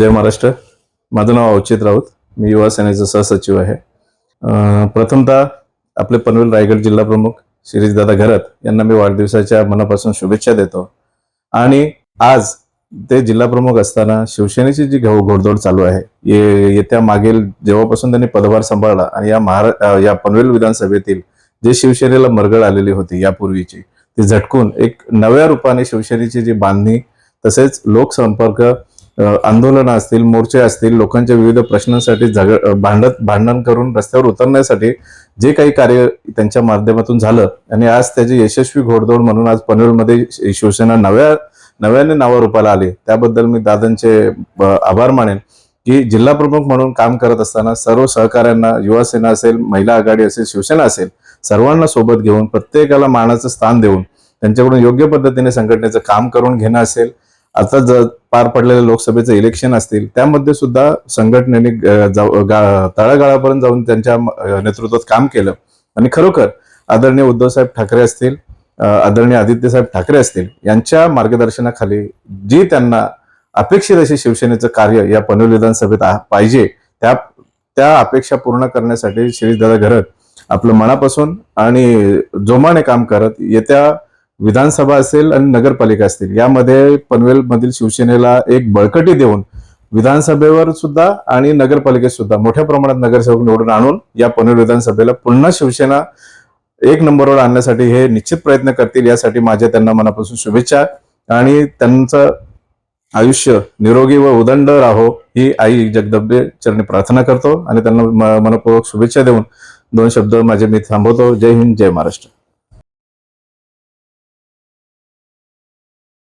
जय महाराष्ट्र. माझं नाव अवचित राऊत. मी युवा सेनेचा सहसचिव आहे. प्रथमतः आपले पनवेल रायगड जिल्हा प्रमुख शिरीषदादा घरत यांना मी वाढदिवसाच्या मनापासून शुभेच्छा देतो. आणि आज ते जिल्हा प्रमुख असताना शिवसेनेची जी घोडदौड चालू आहे ये- येत्या मागील जेव्हापासून त्यांनी पदभार सांभाळला आणि या महारा या पनवेल विधानसभेतील जे शिवसेनेला मरगळ आलेली होती यापूर्वीची ती झटकून एक नव्या रूपाने शिवसेनेची जी बांधणी तसेच लोकसंपर्क आंदोलनं असतील मोर्चे असतील लोकांच्या विविध प्रश्नांसाठी झग भांडत भांडण करून रस्त्यावर उतरण्यासाठी जे काही कार्य त्यांच्या माध्यमातून झालं आणि आज त्याची यशस्वी घोडदौड म्हणून आज पनवेलमध्ये शिवसेना नव्या नव्याने नावारूपाला आली. त्याबद्दल मी दादांचे आभार मानेन की जिल्हा प्रमुख म्हणून काम करत असताना सर्व सहकाऱ्यांना युवासेना असेल महिला आघाडी असेल शिवसेना असेल सर्वांना सोबत घेऊन प्रत्येकाला मानाचं स्थान देऊन त्यांच्याकडून योग्य पद्धतीने संघटनेचं काम करून घेणं असेल आता जर पार पडलेल्या लोकसभेचं इलेक्शन असतील त्यामध्ये सुद्धा संघटनेने जाऊ- गा- तळागाळापर्यंत जाऊन त्यांच्या नेतृत्वात काम केलं. आणि खरोखर आदरणीय उद्धवसाहेब ठाकरे असतील आदरणीय आदित्यसाहेब ठाकरे असतील यांच्या मार्गदर्शनाखाली जी त्यांना अपेक्षित अशी शिवसेनेचं कार्य या पनवेल विधानसभेत आ- पाहिजे त्या त्या अपेक्षा पूर्ण करण्यासाठी शिरीषदादा घरत आपलं मनापासून आणि जोमाने काम करत येत्या विधानसभा असेल आणि नगरपालिका असतील. यामध्ये पनवेल मधील शिवसेनेला एक बळकटी देऊन विधानसभेवर सुद्धा आणि नगरपालिकेत सुद्धा मोठ्या प्रमाणात नगरसेवक निवडून आणून या पनवेल विधानसभेला पुन्हा शिवसेना एक नंबरवर आणण्यासाठी हे निश्चित प्रयत्न करतील यासाठी माझ्या त्यांना मनापासून शुभेच्छा. आणि त्यांचं आयुष्य निरोगी व उदंड राहो ही आई जगदंबे चरणी प्रार्थना करतो. आणि त्यांना म- मनपूर्वक शुभेच्छा देऊन दोन शब्द माझे मी थांबवतो. जय हिंद जय महाराष्ट्र.